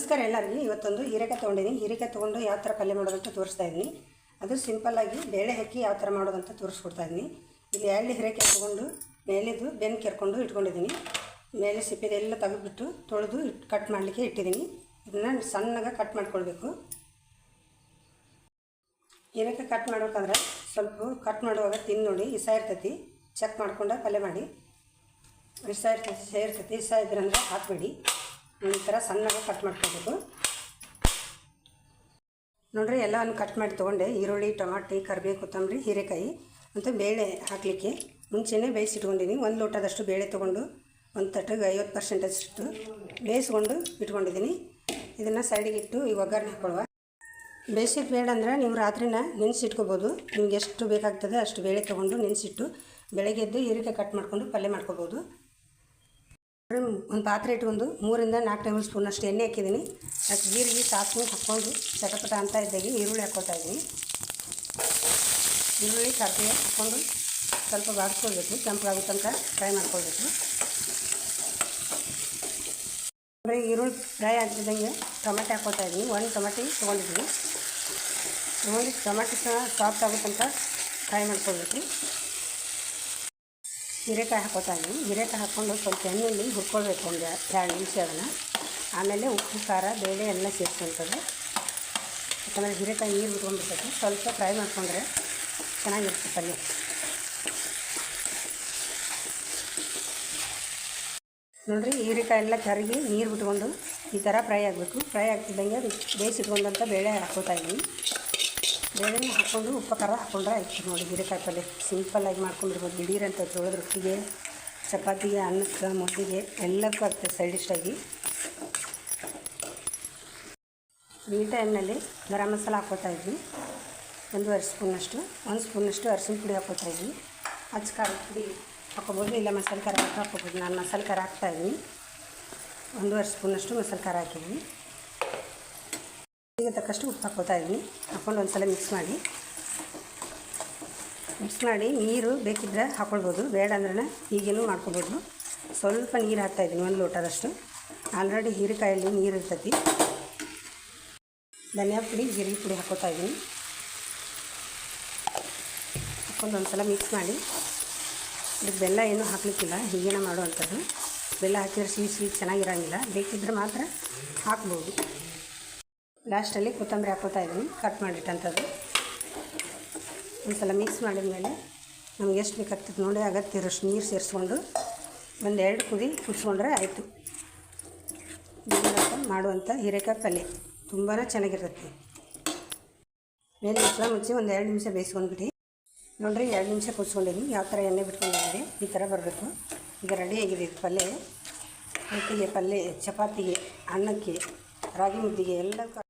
ನಮಸ್ಕಾರ ಎಲ್ಲರಿಗೂ. ಇವತ್ತೊಂದು ಹೀರೆಕಾಯಿ ತೊಗೊಂಡಿದ್ದೀನಿ. ಹೀರೆಕಾಯಿ ತೊಗೊಂಡು ಯಾವ ಥರ ಪಲ್ಯ ಮಾಡೋದಂತ ತೋರಿಸ್ತಾ ಇದ್ದೀನಿ. ಅದು ಸಿಂಪಲ್ಲಾಗಿ ಬೇಳೆ ಹಾಕಿ ಯಾವ ಥರ ಮಾಡೋದಂತ ತೋರಿಸ್ಕೊಡ್ತಾ ಇದ್ದೀನಿ. ಇಲ್ಲಿ ಎರಡು ಹೀರೆಕಾಯಿ ತೊಗೊಂಡು, ಮೇಲಿದ್ದು ಬೆನ್ನು ಕೆರ್ಕೊಂಡು ಇಟ್ಕೊಂಡಿದ್ದೀನಿ. ಮೇಲೆ ಸಿಪ್ಪೆದೆಲ್ಲ ತೆಗೆದ್ಬಿಟ್ಟು ತೊಳೆದು ಕಟ್ ಮಾಡಲಿಕ್ಕೆ ಇಟ್ಟಿದ್ದೀನಿ. ಇದನ್ನು ಸಣ್ಣಗೆ ಕಟ್ ಮಾಡ್ಕೊಳ್ಬೇಕು. ಹೀರೆಕಾಯಿ ಕಟ್ ಮಾಡ್ಬೇಕಂದ್ರೆ ಸ್ವಲ್ಪ ಕಟ್ ಮಾಡುವಾಗ ತಿಂದು ನೋಡಿ ಇಸ ಇರ್ತೈತಿ. ಚೆಕ್ ಮಾಡ್ಕೊಂಡು ಪಲ್ಯ ಮಾಡಿ. ಇಸ ಇರ್ತೈತಿ ಸೇರ್ತೈತಿ ಇಸ ಇದ್ರಂದ್ರೆ ಹಾಕಬೇಡಿ. ಈ ಥರ ಸಣ್ಣಗೆ ಕಟ್ ಮಾಡ್ಕೋಬೇಕು ನೋಡ್ರಿ, ಎಲ್ಲವನ್ನು ಕಟ್ ಮಾಡಿ ತೊಗೊಂಡೆ. ಈರುಳ್ಳಿ, ಟೊಮಾಟಿ, ಕರಿಬೇವು, ಕೊತ್ತಂಬರಿ, ಹೀರೆಕಾಯಿ ಮತ್ತು ಬೇಳೆ ಹಾಕಲಿಕ್ಕೆ ಮುಂಚೆನೇ ಬೇಯಿಸಿಟ್ಕೊಂಡಿನಿ ಒಂದು ಲೋಟದಷ್ಟು ಬೇಳೆ ತೊಗೊಂಡು, ಒಂದು ತಟ್ಟಿಗೆ ಐವತ್ತು ಪರ್ಸೆಂಟಷ್ಟು ಬೇಯಿಸ್ಕೊಂಡು ಇಟ್ಕೊಂಡಿದ್ದೀನಿ ಇದನ್ನು ಸೈಡಿಗೆ ಇಟ್ಟು ಈ ಒಗ್ಗರಣೆ ಹಾಕೊಳ್ಳುವ. ಬೇಯಿಸಿಟ್ಟು ಬೇಡ ಅಂದರೆ ನೀವು ರಾತ್ರಿನ ನೆನೆಸಿಟ್ಕೋಬೋದು. ನಿಮ್ಗೆ ಎಷ್ಟು ಬೇಕಾಗ್ತದೆ ಅಷ್ಟು ಬೇಳೆ ತೊಗೊಂಡು ನೆನೆಸಿಟ್ಟು ಬೆಳಗ್ಗೆ ಎದ್ದು ಹೀರೆಕಾಯಿ ಕಟ್ ಮಾಡಿಕೊಂಡು ಪಲ್ಯ ಮಾಡ್ಕೋಬೋದು. ಒಂದು ಪಾತ್ರೆ ಇಟ್ಕೊಂಡು ಮೂರಿಂದ ನಾಲ್ಕು ಟೇಬಲ್ ಸ್ಪೂನ್ ಅಷ್ಟು ಎಣ್ಣೆ ಹಾಕಿದ್ದೀನಿ. ಅದಕ್ಕೆ ಜೀರಿಗೆ, ಸಾಸಿವೆ ಹಾಕ್ಕೊಂಡು ಚಟಪಟ ಅಂತ ಇದ್ದಾಗಿ ಈರುಳ್ಳಿ ಹಾಕ್ಕೊತಾ ಇದ್ದೀನಿ. ಈರುಳ್ಳಿ ಕರ್ಬೇವು ಹಾಕ್ಕೊಂಡು ಸ್ವಲ್ಪ ಬಾಡಿಸ್ಕೊಳ್ಬೇಕು, ಕೆಂಪಾಗೋ ತನಕ ಫ್ರೈ ಮಾಡ್ಕೊಳ್ಬೇಕು. ಈರುಳ್ಳಿ ಫ್ರೈ ಆಗ್ತಿದ್ದಂಗೆ ಟೊಮೆಟೊ ಹಾಕ್ಕೊತಾ ಇದ್ದೀನಿ. ಒಂದು ಟೊಮೆಟೊ ತೊಗೊಂಡಿದ್ದೀನಿ. ತೊಗೊಂಡು ಟೊಮೆಟೊ ಸಾಫ್ಟ್ ಆಗೋ ತನಕ ಫ್ರೈ ಮಾಡ್ಕೊಳ್ಬೇಕು. ಹೀರೆಕಾಯಿ ಹಾಕೋತಾ ಇದ್ದೀನಿ. ಹೀರೆಕಾಯಿ ಹಾಕ್ಕೊಂಡು ಸ್ವಲ್ಪ ಎಣ್ಣೆಯಲ್ಲಿ ಹುರ್ಕೊಳ್ಬೇಕು ಒಂದು ಎರಡು ನಿಮಿಷ ಅದನ್ನು. ಆಮೇಲೆ ಉಪ್ಪು, ಖಾರ, ಬೇಳೆ ಎಲ್ಲ ಸೇರಿಸ್ಕೊಂತದೆ ಯಾಕಂದರೆ ಹೀರೆಕಾಯಿ ನೀರು ಬಿಟ್ಕೊಂಡ್ಬಿಡ್ತೈತೆ ಸ್ವಲ್ಪ ಫ್ರೈ ಮಾಡಿಕೊಂಡ್ರೆ ಚೆನ್ನಾಗಿರುತ್ತೆ ಪಲ್ಯ. ನೋಡಿರಿ, ಹೀರೆಕಾಯಿ ಎಲ್ಲ ಕರಗಿ ನೀರು ಬಿಟ್ಕೊಂಡು ಈ ಥರ ಫ್ರೈ ಆಗಬೇಕು. ಫ್ರೈ ಆಗ್ತಿದ್ದಂಗೆ ಬೇಯಿಸಿಟ್ಕೊಂಡಂಥ ಬೇಳೆ ಹಾಕೋತಾ ಇದ್ದೀನಿ. ಬೇಳೆ ಹಾಕ್ಕೊಂಡು ಉಪ್ಪು ಖಾರ ಹಾಕ್ಕೊಂಡ್ರೆ ಆಯ್ತು ನೋಡಿ ಹೀರೆಕಾಯಿ ಪಲ್ಯ. ಸಿಂಪಲ್ಲಾಗಿ ಮಾಡ್ಕೊಂಡಿರ್ಬೋದು. ದಿಢೀರಂತ ಜೋಳದ ರೊಟ್ಟಿಗೆ, ಚಪಾತಿಗೆ, ಅನ್ನಕ್ಕೆ, ಮೊಸರಿಗೆ ಎಲ್ಲಕ್ಕೂ ಆಗ್ತದೆ ಸೈಡ್ ಡಿಶ್ಟಾಗಿ ಈ ಟೈಮ್ನಲ್ಲಿ ಗರಂ ಮಸಾಲ ಹಾಕ್ಕೋತಾ ಇದ್ವಿ. ಒಂದೂವರೆ ಸ್ಪೂನಷ್ಟು ಒಂದು ಸ್ಪೂನಷ್ಟು ಅರಿಶಿನ ಪುಡಿ ಹಾಕ್ಕೋತಾ ಇದ್ವಿ. ಹಚ್ಚು ಖಾರದ ಪುಡಿ ಹಾಕ್ಕೋಬೋದು ಇಲ್ಲ ಮಸಾಲೆ ಖಾರ ಹಾಕ್ಕೋಬೋದು ನಾನು ಮಸಾಲೆ ಖಾರ ಹಾಕ್ತಾಯಿದ್ದೀನಿ ಒಂದೂವರೆ ಸ್ಪೂನಷ್ಟು ಮಸಾಲೆ ಖಾರ ಹಾಕಿದ್ವಿ ಈಗ ತಕ್ಕಷ್ಟು ಉಪ್ಪು ಹಾಕೋತಾ ಇದ್ದೀನಿ. ಹಾಕ್ಕೊಂಡು ಒಂದು ಸಲ ಮಿಕ್ಸ್ ಮಾಡಿ. ಮಿಕ್ಸ್ ಮಾಡಿ ನೀರು ಬೇಕಿದ್ದರೆ ಹಾಕ್ಕೊಳ್ಬೋದು. ಬೇಡ ಅಂದ್ರೆ ಹೀಗೇನು ಮಾಡ್ಕೊಬೋದು ಸ್ವಲ್ಪ ನೀರು ಹಾಕ್ತಾಯಿದ್ದೀನಿ ಒಂದು ಲೋಟದಷ್ಟು ಆಲ್ರೆಡಿ ಹೀರೆಕಾಯಲ್ಲಿ ನೀರು ಇರ್ತೈತಿ. ಧನಿಯಾ ಪುಡಿ, ಜೀರಿಗೆ ಪುಡಿ ಹಾಕೋತಾ ಇದ್ದೀನಿ. ಹಾಕ್ಕೊಂಡು ಒಂದು ಸಲ ಮಿಕ್ಸ್ ಮಾಡಿ. ಇದಕ್ಕೆ ಬೆಲ್ಲ ಏನೂ ಹಾಕ್ಲಿಕ್ಕಿಲ್ಲ, ಹೀಗೇನ ಮಾಡುವಂಥದ್ದು. ಬೆಲ್ಲ ಹಾಕಿದ್ರೆ ಸಿಹಿ ಸಿಹಿ ಚೆನ್ನಾಗಿರೋಂಗಿಲ್ಲ. ಬೇಕಿದ್ದರೆ ಮಾತ್ರ ಹಾಕ್ಬೋದು. ಲಾಸ್ಟಲ್ಲಿ ಕೊತ್ತಂಬರಿ ಹಾಕೋತಾ ಇದ್ದೀನಿ. ಕಟ್ ಮಾಡಿಟ್ಟಂಥದ್ದು. ಒಂದು ಸಲ ಮಿಕ್ಸ್ ಮಾಡಿದ ಮೇಲೆ ನಮ್ಗೆ ಎಷ್ಟು ಬೇಕಾಗ್ತದೆ ನೋಡಿ, ಅಗತ್ಯ ಇರೋಷ್ಟು ನೀರು ಸೇರಿಸ್ಕೊಂಡು ಒಂದು ಎರಡು ಕುದಿ ಕುಡಿಸ್ಕೊಂಡ್ರೆ ಆಯಿತು. ಮಾಡುವಂಥ ಹೀರೆಕಾಯಿ ಪಲ್ಯ. ತುಂಬಾ ಚೆನ್ನಾಗಿರುತ್ತೆ. ಮೇಲೆ ಮುಚ್ಚಳ ಮುಚ್ಚಿ ಒಂದು ಎರಡು ನಿಮಿಷ ಬೇಯಿಸ್ಕೊಂಡ್ಬಿಟ್ಟು ನೋಡಿರಿ, ಎರಡು ನಿಮಿಷ ಕುದಿಸ್ಕೊಂಡಿದ್ದೀನಿ. ಯಾವ ಥರ ಎಣ್ಣೆ ಬಿಟ್ಕೊಂಡಿದ್ದೀನಿ ಈ ಥರ ಬರಬೇಕು. ಈಗ ರೆಡಿಯಾಗಿದೆ ಇದು ಪಲ್ಯ. ರೊಟ್ಟಿಗೆ, ಪಲ್ಯ, ಚಪಾತಿಗೆ, ಅನ್ನಕ್ಕೆ, ರಾಗಿ ಮುದ್ದಿಗೆ ಎಲ್ಲದಕ್ಕೂ